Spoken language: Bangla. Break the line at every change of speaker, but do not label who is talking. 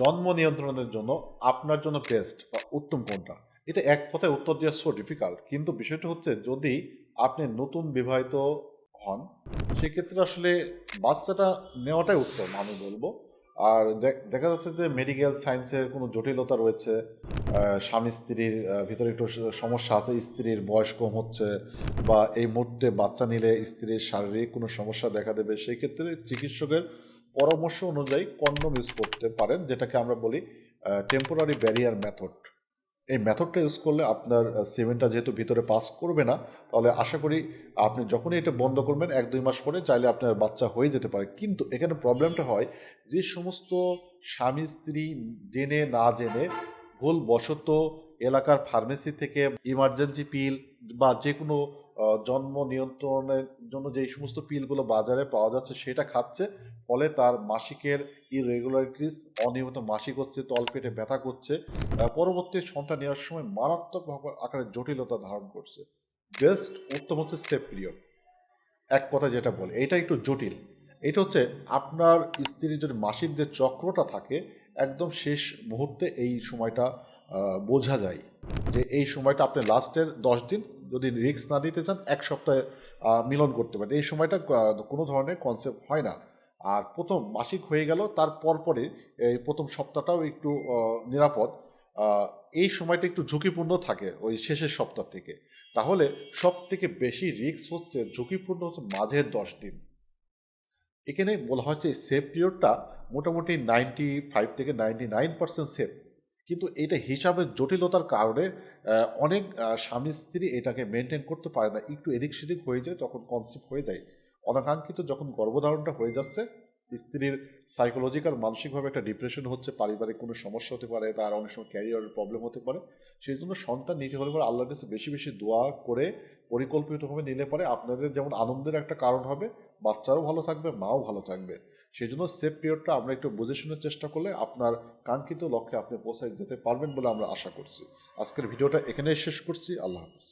জন্ম নিয়ন্ত্রণের জন্য আপনার জন্য বেস্ট বা উত্তম কোনটা? এটা এক কথায় উত্তর দেওয়া সো ডিফিকাল্ট কিন্তু বিষয়টা হচ্ছে যদি আপনি নতুন বিবাহিত হন, সেক্ষেত্রে আসলে বাচ্চাটা নেওয়াটাই উত্তম, আমি বলব। আর দেখা যাচ্ছে যে মেডিকেল সায়েন্সের কোনো জটিলতা রয়েছে স্বামী স্ত্রীর ভিতরে একটু সমস্যা আছে, স্ত্রীর বয়স কম হচ্ছে বা এই মুহূর্তে বাচ্চা নিলে স্ত্রীর শারীরিক কোনো সমস্যা দেখা দেবে সেই ক্ষেত্রে চিকিৎসকের পরামর্শ অনুযায়ী কন্ডম ইউজ করতে পারেন, যেটাকে আমরা বলি টেম্পোরারি ব্যারিয়ার মেথড এই মেথডটা ইউজ করলে আপনার সিমেন্টটা যেহেতু ভিতরে পাস করবে না, তাহলে আশা করি আপনি যখনই এটা বন্ধ করবেন, এক দুই মাস পরে চাইলে আপনার বাচ্চা হয়ে যেতে পারে। কিন্তু এখানে প্রবলেমটা হয় যে সমস্ত স্বামী, স্ত্রী জেনে না জেনে ভুল বশত এলাকার ফার্মেসি থেকে ইমার্জেন্সি পিল বা যে কোনো জন্ম নিয়ন্ত্রণের জন্য যেই সমস্ত পিলগুলো বাজারে পাওয়া যাচ্ছে, সেটা খাচ্ছে। ফলে তার মাসিকের ইরেগুলারিটিস অনিয়মিত মাসিক হচ্ছে তলপেটে ব্যথা করছে। পরবর্তী সন্তান নেওয়ার সময় মারাত্মকভাবে আকারে জটিলতা ধারণ করছে। বেস্ট উত্তম হচ্ছে সেফ পিরিয়ড। এক কথা যেটা বলে, এটা একটু জটিল। এটা হচ্ছে আপনার স্ত্রীর যদি মাসিক যে চক্রটা থাকে, একদম শেষ মুহূর্তে এই সময়টা বোঝা যায় যে এই সময়টা আপনি লাস্টের দশ দিন যদি রিস্ক না দিতে চান, এক সপ্তাহে মিলন করতে পারেন। এই সময়টা কোনো ধরনের কনসেপ্ট হয় না। আর প্রথম মাসিক হয়ে গেল, তার পরপরই এই প্রথম সপ্তাহটাও একটু নিরাপদ। এই সময়টা একটু ঝুঁকিপূর্ণ থাকে ওই শেষের সপ্তাহ থেকে। তাহলে সব থেকে বেশি রিস্ক হচ্ছে, ঝুঁকিপূর্ণ হচ্ছে মাঝের দশ দিন। এখানে বলা হচ্ছে সেফ পিরিয়ডটা মোটামুটি নাইনটি ফাইভ থেকে নাইনটি নাইন পার্সেন্ট সেফ কিন্তু এটা হিসাবের জটিলতার কারণে অনেক স্বামী স্ত্রী এটাকে মেনটেন করতে পারে না। একটু এদিক সেদিক হয়ে যায়, তখন কনসেপ্ট হয়ে যায়। অনাকাঙ্ক্ষিত যখন গর্ভধারণটা হয়ে যাচ্ছে স্ত্রীর সাইকোলজিক্যাল মানসিকভাবে একটা ডিপ্রেশন হচ্ছে, পারিবারিক কোনো সমস্যা হতে পারে, তার অনেক সময় ক্যারিয়ারের প্রবলেম হতে পারে। সেই জন্য সন্তান নিতে হলে পরে আল্লাহর কাছে বেশি বেশি দোয়া করে পরিকল্পিতভাবে নিলে পরে আপনাদের যেমন আনন্দের একটা কারণ হবে, বাচ্চাও ভালো থাকবে, মাও ভালো থাকবে। সেই জন্য সেফ পিরিয়ডটা আমরা একটু বুঝে শুনে চেষ্টা করলে আপনার কাঙ্ক্ষিত লক্ষ্যে আপনি পৌঁছায় যেতে পারবেন বলে আমরা আশা করছি। আজকের ভিডিওটা এখানেই শেষ করছি, আল্লাহ হাফিজ।